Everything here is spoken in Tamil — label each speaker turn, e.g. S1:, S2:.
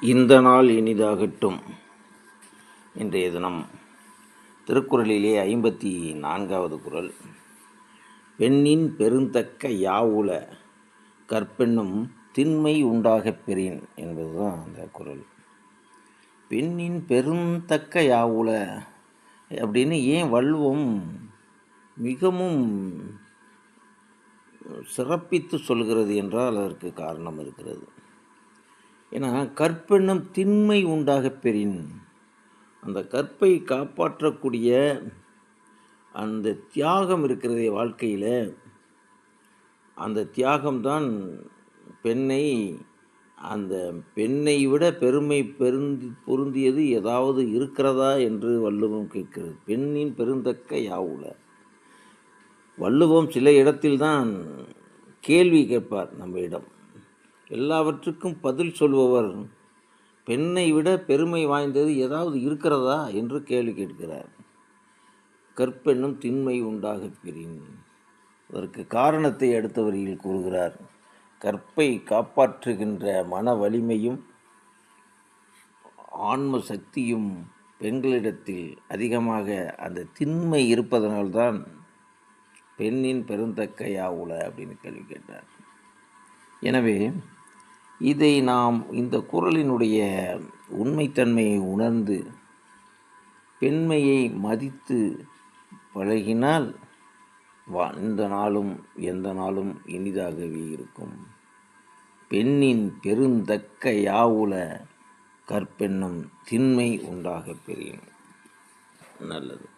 S1: இந்த நாள் இனிதாகட்டும். இன்றைய தினம் திருக்குறளிலே ஐம்பத்தி நான்காவது குறள். பெண்ணின் பெருந்தக்க யாவுல கற்பெண்ணும் திண்மை உண்டாகப் பெறின் என்பதுதான் அந்த குறள். பெண்ணின் பெருந்தக்க யாவுல அப்படின்னு ஏன் வள்ளுவம் மிகவும் சிறப்பித்து சொல்கிறது என்றால் அதற்கு காரணம் இருக்கிறது. ஏன்னா கற்பெண்ணம் திண்மை உண்டாகப் பெறின். அந்த கற்பை காப்பாற்றக்கூடிய அந்த தியாகம் இருக்கிறதே வாழ்க்கையில். அந்த தியாகம்தான் பெண்ணை அந்த பெண்ணை விட பெருமை பெருந்தி பொருந்தியது ஏதாவது இருக்கிறதா என்று வள்ளுவம் கேட்கிறது. பெண்ணின் பெருந்தக்க யாவுல? வள்ளுவம் சில இடத்தில்தான் கேள்வி கேட்பார் நம்ம இடம். எல்லாவற்றுக்கும் பதில் சொல்பவர். பெண்ணை விட பெருமை வாய்ந்தது ஏதாவது இருக்கிறதா? என்று கேள்வி கேட்கிறார். கற்பெண்ணும் திண்மை உண்டாக பிரியும் அதற்கு காரணத்தை அடுத்த வரியில் கூறுகிறார். கற்பை காப்பாற்றுகின்ற மன வலிமையும் ஆன்ம சக்தியும் பெண்களிடத்தில் அதிகமாக அந்த திண்மை இருப்பதனால்தான் பெண்ணின் பெருந்தக்கையா உல அப்படின்னு கேள்வி கேட்டார். எனவே இதை நாம் இந்த குறளினுடைய உண்மைத்தன்மையை உணர்ந்து பெண்மையை மதித்து பழகினால் வா இந்த நாளும் எந்த நாளும் இனிதாகவே இருக்கும். பெண்ணின் பெருந்தக்க யாவுல கற்பெண்ணும் திண்மை உண்டாகப் பெரியும் நல்லது.